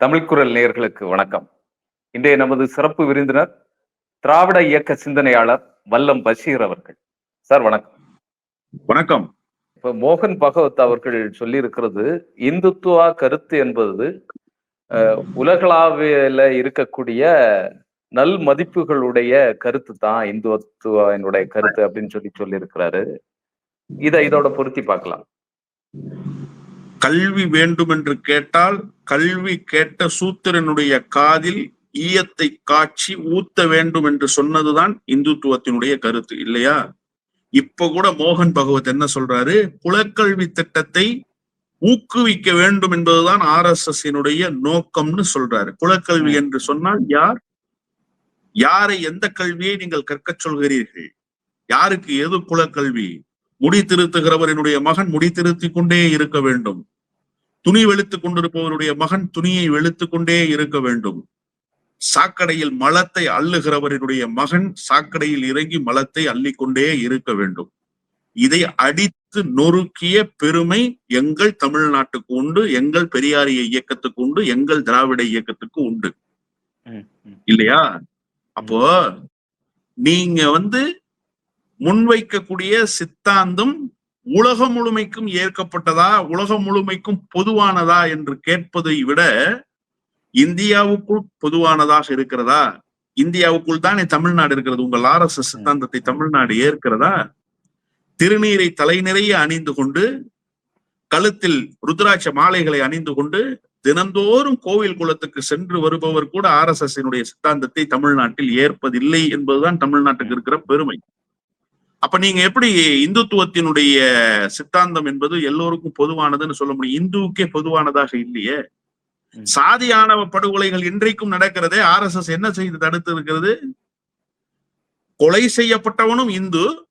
தமிழ் குரல் நேயர்களுக்கு வணக்கம். இன்றைய நமது சிறப்பு விருந்தினர் திராவிட இயக்க சிந்தனையாளர் வல்லம் பஷீர் அவர்கள். சார் வணக்கம். வணக்கம். இப்ப மோகன் பகவத் அவர்கள் சொல்லியிருக்கிறது இந்துத்துவா கருத்து என்பது அஹ், உலகளாவியல இருக்கக்கூடிய நல் மதிப்புகளுடைய கருத்து தான் இந்துத்துவாவினுடைய கருத்து அப்படின்னு சொல்லி சொல்லியிருக்கிறாரு. இதை இதோட பொருத்தி பார்க்கலாம். கல்வி வேண்டும் என்று கேட்டால் கல்வி கேட்ட சூத்திரனுடைய காதில் ஈயத்தை காட்சி ஊத்த வேண்டும் என்று சொன்னதுதான் இந்துத்துவத்தினுடைய கருத்து இல்லையா? இப்ப கூட மோகன் பகவத் என்ன சொல்றாரு? குலக்கல்வி திட்டத்தை ஊக்குவிக்க வேண்டும் என்பதுதான் ஆர் எஸ் எஸ் நோக்கம்னு சொல்றாரு. குலக்கல்வி என்று சொன்னால் யார்? யாரை எந்த கல்வியை நீங்கள் கற்கச் சொல்கிறீர்கள்? யாருக்கு எது குலக்கல்வி? முடி திருத்துகிறவரினுடைய மகன் முடி திருத்திக் கொண்டே இருக்க வேண்டும். துணி வெளுத்துக் கொண்டிருப்பவருடைய மகன் துணியை வெளுத்துக் கொண்டே இருக்க வேண்டும். சாக்கடையில் மலத்தை அள்ளுகிறவரினுடைய மகன் சாக்கடையில் இறங்கி மலத்தை அள்ளிக்கொண்டே இருக்க வேண்டும். இதை அடித்து நொறுக்கிய பெருமை எங்கள் தமிழ்நாட்டுக்கு உண்டு எங்கள் பெரியாரிய இயக்கத்துக்கு உண்டு எங்கள் திராவிட இயக்கத்துக்கு உண்டு. இல்லையா? அப்போ நீங்க வந்து முன்வைக்கக்கூடிய சித்தாந்தம் உலகம் முழுமைக்கும் ஏற்கப்பட்டதா உலகம் முழுமைக்கும் பொதுவானதா என்று கேட்பதை விட இந்தியாவுக்குள் பொதுவானதாக இருக்கிறதா? இந்தியாவுக்குள் தானே தமிழ்நாடு இருக்கிறது. உங்கள் ஆர் எஸ் எஸ் சித்தாந்தத்தை தமிழ்நாடு ஏற்கிறதா? திருநீரை தலை நிறைய அணிந்து கொண்டு கழுத்தில் ருத்ராட்ச மாலைகளை அணிந்து கொண்டு தினந்தோறும் கோவில் குளத்துக்கு சென்று வருபவர் கூட ஆர் எஸ் எஸ் சித்தாந்தத்தை தமிழ்நாட்டில் ஏற்பதில்லை என்பதுதான் தமிழ்நாட்டுக்கு இருக்கிற பெருமை. அப்ப நீங்க எப்படி இந்துத்துவத்தினுடைய சித்தாந்தம் என்பது எல்லோருக்கும் பொதுவானதுன்னு சொல்ல முடியும். இந்துவுக்கே பொதுவானதாக இல்லையே. சாதியானவ படுகொலைகள் இன்றைக்கும் நடக்கிறதே ஆர் எஸ் எஸ் என்ன செய்து தடுத்து இருக்கிறது? கொலை செய்யப்பட்டவனும் இந்து.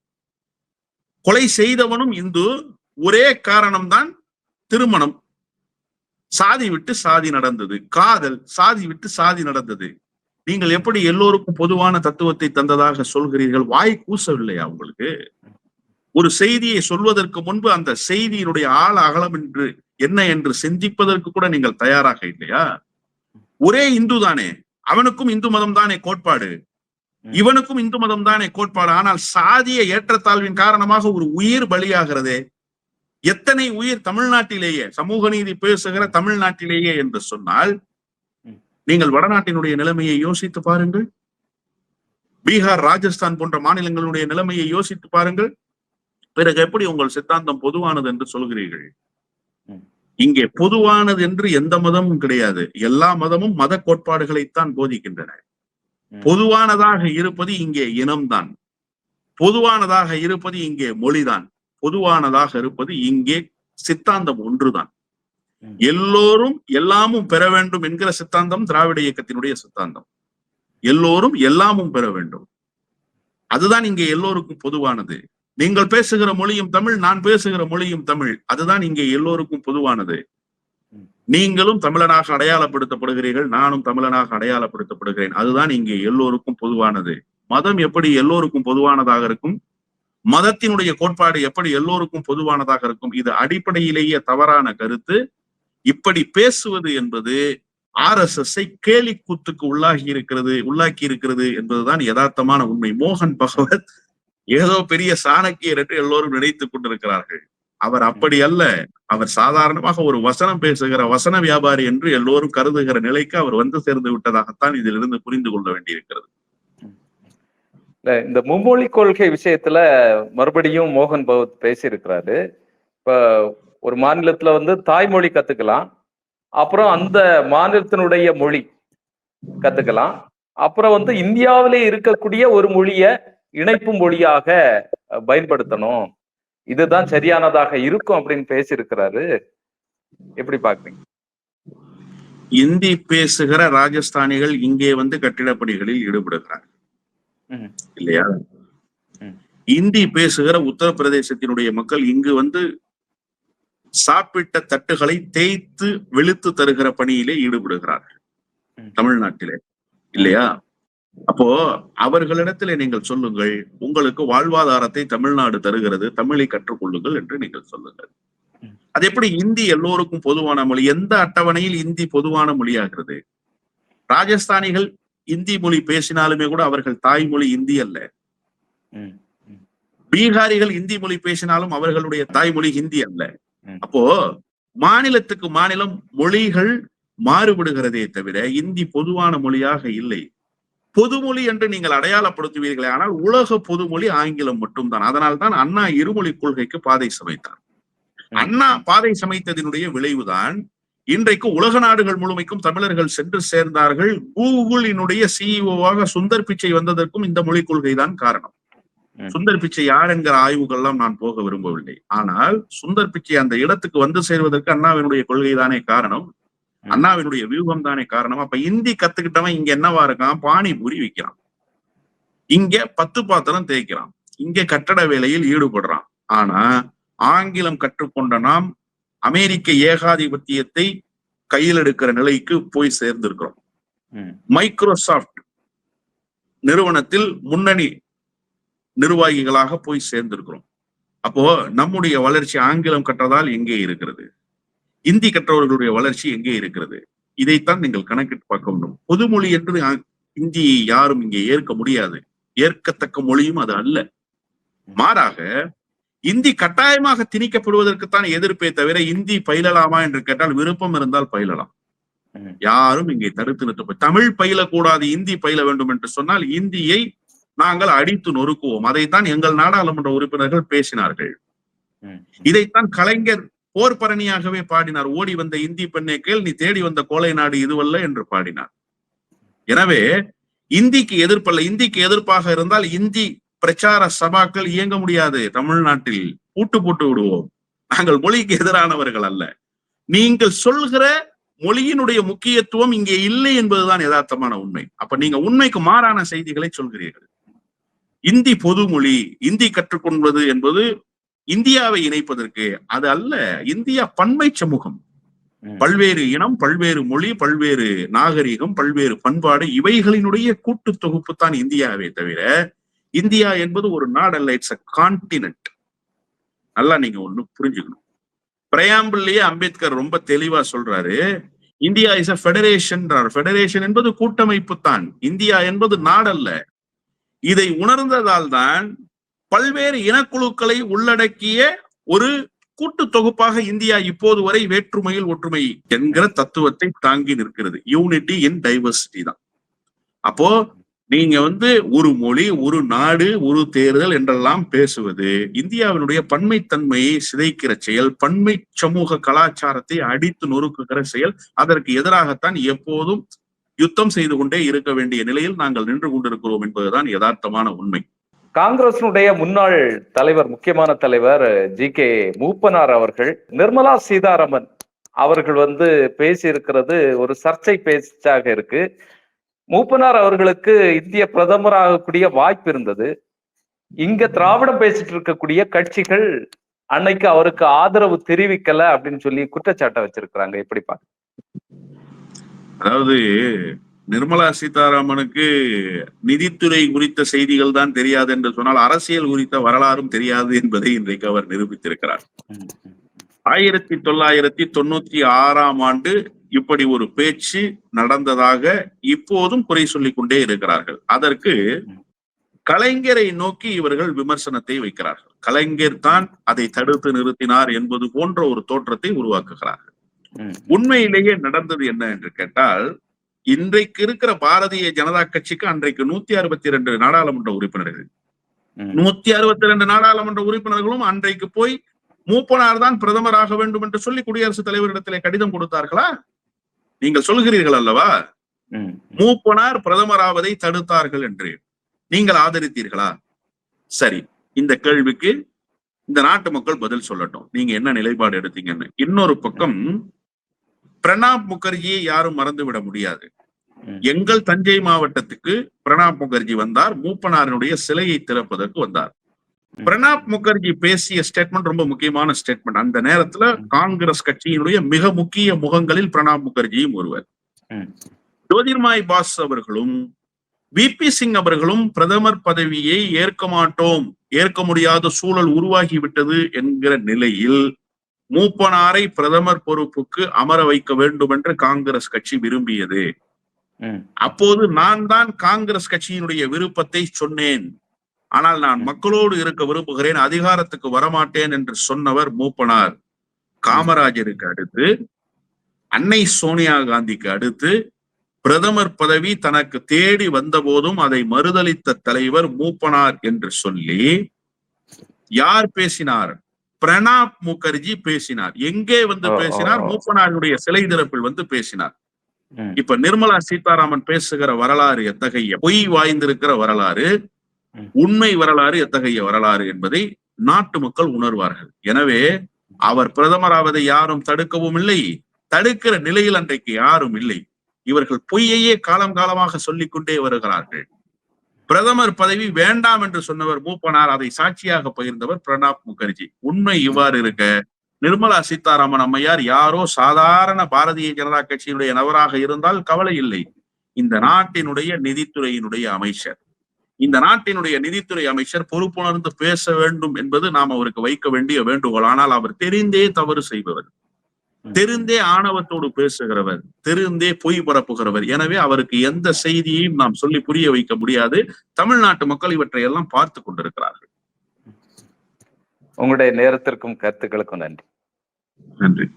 கொலை செய்தவனும் இந்து. ஒரே காரணம்தான் திருமணம். சாதி விட்டு சாதி நடந்தது. காதல். சாதி விட்டு சாதி நடந்தது. நீங்கள் எப்படி எல்லோருக்கும் பொதுவான தத்துவத்தை தந்ததாக சொல்கிறீர்கள்? வாய் கூசவில்லையா உங்களுக்கு? ஒரு செய்தியை சொல்வதற்கு முன்பு அந்த செய்தியினுடைய ஆழ அகலம் என்று என்ன என்று சிந்திப்பதற்கு கூட நீங்கள் தயாராக இல்லையா? ஒரே இந்து தானே. அவனுக்கும் இந்து மதம் தானே கோட்பாடு. இவனுக்கும் இந்து மதம் தானே கோட்பாடு. ஆனால் சாதிய ஏற்றத்தாழ்வின் காரணமாக ஒரு உயிர் பலியாகிறதே. எத்தனை உயிர் தமிழ்நாட்டிலேயே சமூக நீதி பேசுகிற தமிழ்நாட்டிலேயே என்று சொன்னால். நீங்கள் வடநாட்டினுடைய நிலைமையை யோசித்து பாருங்கள். பீகார் ராஜஸ்தான் போன்ற மாநிலங்களுடைய நிலைமையை யோசித்து பாருங்கள். பிறகு எப்படி உங்கள் சித்தாந்தம் பொதுவானது என்று சொல்கிறீர்கள். இங்கே பொதுவானது என்று எந்த மதமும் கிடையாது. எல்லா மதமும் மத கோட்பாடுகளைத்தான் போதிக்கின்றன. பொதுவானதாக இருப்பது இங்கே இனம்தான். பொதுவானதாக இருப்பது இங்கே மொழிதான். பொதுவானதாக இருப்பது இங்கே சித்தாந்தம் ஒன்றுதான். எல்லோரும் எல்லாமும் பெற வேண்டும் என்கிற சித்தாந்தம் திராவிட இயக்கத்தினுடைய சித்தாந்தம். எல்லோரும் எல்லாமும் பெற வேண்டும். அதுதான் இங்கே எல்லோருக்கும் பொதுவானது. நீங்கள் பேசுகிற மொழியும் தமிழ் நான் பேசுகிற மொழியும் தமிழ். அதுதான் இங்கே எல்லோருக்கும் பொதுவானது. நீங்களும் தமிழனாக அடையாளப்படுத்தப்படுகிறீர்கள் நானும் தமிழனாக அடையாளப்படுத்தப்படுகிறேன். அதுதான் இங்கே எல்லோருக்கும் பொதுவானது. மதம் எப்படி எல்லோருக்கும் பொதுவானதாக இருக்கும்? மதத்தினுடைய கோட்பாடு எப்படி எல்லோருக்கும் பொதுவானதாக இருக்கும்? இது அடிப்படையிலேயே தவறான கருத்து. இப்படி பேசுவது என்பது ஆர் எஸ் எஸ் கேலி கூத்துக்கு உள்ளாகி இருக்கிறது உள்ளாக்கி இருக்கிறது என்பதுதான் யதார்த்தமான உண்மை. மோகன் பகவத் ஏதோ பெரிய சாணக்கியர் என்று எல்லோரும் நினைத்துக் கொண்டிருக்கிறார்கள். அவர் அப்படி அல்ல. அவர் சாதாரணமாக ஒரு வசனம் பேசுகிற வசன வியாபாரி என்று எல்லோரும் கருதுகிற நிலைக்கு அவர் வந்து சேர்ந்து விட்டதாகத்தான் இதிலிருந்து புரிந்து கொள்ள வேண்டியிருக்கிறது. இந்த மும்மொழி கொள்கை விஷயத்துல மறுபடியும் மோகன் பகவத் பேசியிருக்கிறாரு. இப்ப ஒரு மாநிலத்துல வந்து தாய்மொழி கத்துக்கலாம். அப்புறம் அந்த மாநிலத்தினுடைய மொழி கத்துக்கலாம். அப்புறம் வந்து இந்தியாவிலே இருக்கக்கூடிய ஒரு மொழிய இணைப்பு மொழியாக பயன்படுத்தணும். இதுதான் சரியானதாக இருக்கும் அப்படின்னு பேசியிருக்கிறாரு. எப்படி பாக்குறீங்க? இந்தி பேசுகிற ராஜஸ்தானிகள் இங்கே வந்து கட்டிடப் பணிகளில் ஈடுபடுகிறார்கள். இல்லையா. இந்தி பேசுகிற உத்தரப்பிரதேசத்தினுடைய மக்கள் இங்கு வந்து சாப்பிட்ட தட்டுகளை தேய்த்து வெளுத்து தருகிற பணியிலே ஈடுபடுகிறார்கள். தமிழ்நாட்டிலே இல்லையா அப்போ அவர்களிடத்திலே நீங்கள் சொல்லுங்கள் உங்களுக்கு வாழ்வாதாரத்தை தமிழ்நாடு தருகிறது தமிழை கற்றுக்கொள்ளுங்கள் என்று நீங்கள் சொல்லுங்கள். அது எப்படி இந்தி எல்லோருக்கும் பொதுவான மொழி எந்த அட்டவணையில் இந்தி பொதுவான மொழியாகிறது ராஜஸ்தானிகள் இந்தி மொழி பேசினாலுமே கூட அவர்கள் தாய்மொழி இந்தி அல்ல. பீகாரிகள் இந்தி மொழி பேசினாலும் அவர்களுடைய தாய்மொழி ஹிந்தி அல்ல. அப்போ மாநிலத்துக்கு மாநிலம் மொழிகள் மாறுபடுகிறதே தவிர இந்தி பொதுவான மொழியாக இல்லை. பொதுமொழி என்று நீங்கள் அடையாளப்படுத்துவீர்களே ஆனால் உலக பொதுமொழி ஆங்கிலம் மட்டும்தான். அதனால்தான் அண்ணா இருமொழி கொள்கைக்கு பாதை சமைத்தார். அண்ணா பாதை சமைத்ததினுடைய விளைவுதான் இன்றைக்கு உலக நாடுகள் முழுமைக்கும் தமிழர்கள் சென்று சேர்ந்தார்கள். கூகுளினுடைய சிஇஓவாக சுந்தர் பிச்சை வந்ததற்கும் இந்த மொழிக் கொள்கைதான் காரணம். ம். சுந்தர் பிச்சை யார் என்கிற ஆய்வுகள்லாம் நான் போக விரும்பவில்லை. ஆனால் சுந்தர் பிச்சை அந்த இடத்துக்கு வந்து சேர்வதற்கு அண்ணாவினுடைய கொள்கைதானே காரணம். ம். அண்ணாவினுடைய வியூகம் தானே காரணம். அப்ப இந்தி கத்துக்கிட்டவன் இங்க என்னவா இருக்கான்? பானிபூரி விற்கிறான் இங்க பத்து பாத்திரம் தேய்க்கிறான். இங்க கட்டட வேலையில் ஈடுபடுறான். ஆனா ஆங்கிலம் கற்றுக்கொண்ட நாம் அமெரிக்க ஏகாதிபத்தியத்தை கையில் எடுக்கிற நிலைக்கு போய் சேர்ந்திருக்கிறோம். ம். மைக்ரோசாஃப்ட் நிறுவனத்தில் முன்னணி நிர்வாகிகளாக போய் சேர்ந்திருக்கிறோம். அப்போ நம்முடைய வளர்ச்சி ஆங்கிலம் கற்றதால் எங்கே இருக்கிறது? இந்தி கற்றவர்களுடைய வளர்ச்சி எங்கே இருக்கிறது? இதைத்தான் நீங்கள் கணக்கிட்டு பார்க்க வேண்டும். பொதுமொழி என்று இந்தியை யாரும் இங்கே ஏற்க முடியாது. ஏற்கத்தக்க மொழியும் அது அல்ல. மாறாக இந்தி கட்டாயமாக திணிக்கப்படுவதற்குத்தான் எதிர்ப்பே தவிர இந்தி பயிலலாமா என்று கேட்டால் விருப்பம் இருந்தால் பயிலலாம். யாரும் இங்கே தடுத்து நிறுத்த தமிழ் பயிலக்கூடாது இந்தி பயில வேண்டும் என்று சொன்னால் இந்தியை நாங்கள் அடித்து நொறுக்குவோம். அதைத்தான் எங்கள் நாடாளுமன்ற உறுப்பினர்கள் பேசினார்கள். இதைத்தான் கலைஞர் போர் பரணியாகவே பாடினார். ஓடி வந்த இந்தி பெண்ணை கேள் நீ தேடி வந்த கோலை நாடு இதுவல்ல என்று பாடினார். எனவே இந்திக்கு எதிர்ப்பல்ல. இந்திக்கு எதிர்ப்பாக இருந்தால் இந்தி பிரச்சார சபாக்கள் இயங்க முடியாது. தமிழ்நாட்டில் பூட்டு போட்டு விடுவோம். நாங்கள் மொழிக்கு எதிரானவர்கள் அல்ல. நீங்கள் சொல்கிற மொழியினுடைய முக்கியத்துவம் இங்கே இல்லை என்பதுதான் யதார்த்தமான உண்மை. அப்ப நீங்க உண்மைக்கு மாறான செய்திகளை சொல்கிறீர்கள். இந்தி பொதுமொழி இந்தி கற்றுக்கொள்வது என்பது இந்தியாவை இணைப்பதற்கு அது அல்ல இந்தியா பன்மை சமூகம். பல்வேறு இனம் பல்வேறு மொழி பல்வேறு நாகரிகம் பல்வேறு பண்பாடு இவைகளினுடைய கூட்டு தொகுப்பு தான் இந்தியாவே தவிர இந்தியா என்பது ஒரு நாடல்ல இட்ஸ் அ கான்டினென்ட் நல்லா நீங்க ஒண்ணு புரிஞ்சுக்கணும். பிரயாம்பிள்லயே அம்பேத்கர் ரொம்ப தெளிவா சொல்றாரு India is a federation federation என்பது கூட்டமைப்பு தான் இந்தியா என்பது நாடல்ல. இதை உணர்ந்ததால் தான் பல்வேறு இனக்குழுக்களை உள்ளடக்கிய ஒரு கூட்டு தொகுப்பாக இந்தியா இப்போது வரை வேற்றுமையில் ஒற்றுமை என்கிற தத்துவத்தை தாங்கி நிற்கிறது. யூனிட்டி இன் டைவர்சிட்டி தான். அப்போ நீங்க வந்து ஒரு மொழி ஒரு நாடு ஒரு தேர்தல் என்றெல்லாம் பேசுவது இந்தியாவினுடைய பன்மைத்தன்மையை சிதைக்கிற செயல் பன்மை சமூக கலாச்சாரத்தை அடித்து நொறுக்குகிற செயல் அதற்கு எதிராகத்தான் எப்போதும் யுத்தம் செய்து கொண்டே இருக்க வேண்டிய நிலையில் நாங்கள் நின்று கொண்டிருக்கிறோம் என்பதுதான் யதார்த்தமான உண்மை. காங்கிரசினுடைய முன்னாள் தலைவர் முக்கியமான தலைவர் ஜி. கே. மூப்பனார் அவர்கள் நிர்மலா சீதாராமன் அவர்கள் வந்து பேசி இருக்கிறது ஒரு சர்ச்சை பேச்சாக இருக்கு. மூப்பனார் அவர்களுக்கு இந்திய பிரதமராகக்கூடிய வாய்ப்பு இருந்தது. இங்க திராவிடம் பேசிட்டு இருக்கக்கூடிய கட்சிகள் அன்னைக்கு அவருக்கு ஆதரவு தெரிவிக்கல அப்படின்னு சொல்லி குற்றச்சாட்டை வச்சிருக்கிறாங்க. எப்படி பாக்க அதாவது நிர்மலா சீதாராமனுக்கு நிதித்துறை குறித்த செய்திகள் தான் தெரியாது என்று சொன்னால் அரசியல் குறித்த வரலாறும் தெரியாது என்பதை இன்றைக்கு அவர் நிரூபித்திருக்கிறார். ஆயிரத்தி தொள்ளாயிரத்தி தொண்ணூத்தி ஆறாம் ஆண்டு இப்படி ஒரு பேச்சு நடந்ததாக இப்போதும் குறை சொல்லிக் கொண்டே இருக்கிறார்கள். அதற்கு கலைஞரை நோக்கி இவர்கள் விமர்சனத்தை வைக்கிறார்கள். கலைஞர் தான் அதை தடுத்து நிறுத்தினார் என்பது போன்ற ஒரு தோற்றத்தை உருவாக்குகிறார்கள். உண்மையிலேயே நடந்தது என்ன என்று கேட்டால் இன்றைக்கு இருக்கிற பாரதிய ஜனதா கட்சிக்கு அன்றைக்கு நூத்தி அறுபத்தி ரெண்டு நாடாளுமன்ற உறுப்பினர்கள். நூத்தி அறுபத்தி ரெண்டு நாடாளுமன்ற உறுப்பினர்களும் அன்றைக்கு போய் மூப்பனார் தான் பிரதமராக வேண்டும் என்று சொல்லி குடியரசுத் தலைவரிடத்திலே கடிதம் கொடுத்தார்களா? நீங்கள் சொல்கிறீர்கள் அல்லவா? மூப்பனார் பிரதமராவதை தடுத்தார்கள் என்று. நீங்கள் ஆதரித்தீர்களா? சரி இந்த கேள்விக்கு இந்த நாட்டு மக்கள் பதில் சொல்லட்டும். நீங்க என்ன நிலைப்பாடு எடுத்தீங்கன்னு. இன்னொரு பக்கம் பிரணாப் முகர்ஜியை யாரும் மறந்துவிட முடியாது. எங்கள் தஞ்சை மாவட்டத்துக்கு பிரணாப் முகர்ஜி வந்தார் மூப்பனாரினுடைய சிலையை திறப்பதற்கு வந்தார். பிரணாப் முகர்ஜி பேசிய ஸ்டேட்மெண்ட் ரொம்ப முக்கியமான ஸ்டேட்மெண்ட் அந்த நேரத்துல காங்கிரஸ் கட்சியினுடைய மிக முக்கிய முகங்களில் பிரணாப் முகர்ஜியும் ஒருவர். ஜோதிர்மாய் பாஸ் அவர்களும் வி பி சிங் அவர்களும் பிரதமர் பதவியை ஏற்க மாட்டோம் ஏற்க முடியாத சூழல் உருவாகிவிட்டது என்கிற நிலையில் மூப்பனாரை பிரதமர் பொறுப்புக்கு அமர வைக்க வேண்டும் என்று காங்கிரஸ் கட்சி விரும்பியது. அப்போது நான் தான் காங்கிரஸ் கட்சியினுடைய விருப்பத்தை சொன்னேன். ஆனால் நான் மக்களோடு இருக்க விரும்புகிறேன் அதிகாரத்துக்கு வரமாட்டேன் என்று சொன்னவர் மூப்பனார். காமராஜருக்கு அடுத்து அன்னை சோனியா காந்திக்கு அடுத்து பிரதமர் பதவி தனக்கு தேடி வந்த போதும் அதை மறுதளித்த தலைவர் மூப்பனார் என்று சொல்லி யார் பேசினார்? பிரணாப் முகர்ஜி பேசினார். எங்கே வந்து பேசினார். மூப்பனாருடைய சிலை திறப்பில் வந்து பேசினார். இப்ப நிர்மலா சீதாராமன் பேசுகிற வரலாறு எத்தகைய பொய் வாய்ந்திருக்கிற வரலாறு. உண்மை வரலாறு எத்தகைய வரலாறு என்பதை நாட்டு மக்கள் உணர்வார்கள். எனவே அவர் பிரதமராவதை யாரும் தடுக்கவும் இல்லை. தடுக்கிற நிலையில் அன்றைக்கு யாரும் இல்லை. இவர்கள் பொய்யையே காலம் காலமாக சொல்லிக் கொண்டே வருகிறார்கள். பிரதமர் பதவி வேண்டாம் என்று சொன்னவர் மூப்பனார் அதை சாட்சியாக பகிர்ந்தவர் பிரணாப் முகர்ஜி. உண்மை இவ்வாறு இருக்க நிர்மலா சீதாராமன் அம்மையார் யாரோ சாதாரண பாரதிய ஜனதா கட்சியினுடைய நபராக இருந்தால் கவலை இல்லை. இந்த நாட்டினுடைய நிதித்துறையினுடைய அமைச்சர். இந்த நாட்டினுடைய நிதித்துறை அமைச்சர் பொறுப்புணர்ந்து பேச வேண்டும் என்பது நாம் அவருக்கு வைக்க வேண்டிய வேண்டுகோள். ஆனால் அவர் தெரிந்தே தவறு செய்பவர். தெரிந்தே ஆணவத்தோடு பேசுகிறவர் தெரிந்தே பொய் பரப்புகிறவர். எனவே அவருக்கு எந்த செய்தியையும் நாம் சொல்லி புரிய வைக்க முடியாது. தமிழ்நாட்டு மக்கள் இவற்றை எல்லாம் பார்த்து கொண்டிருக்கிறார்கள். உங்களுடைய நேரத்திற்கும் கருத்துக்களுக்கும் நன்றி. நன்றி.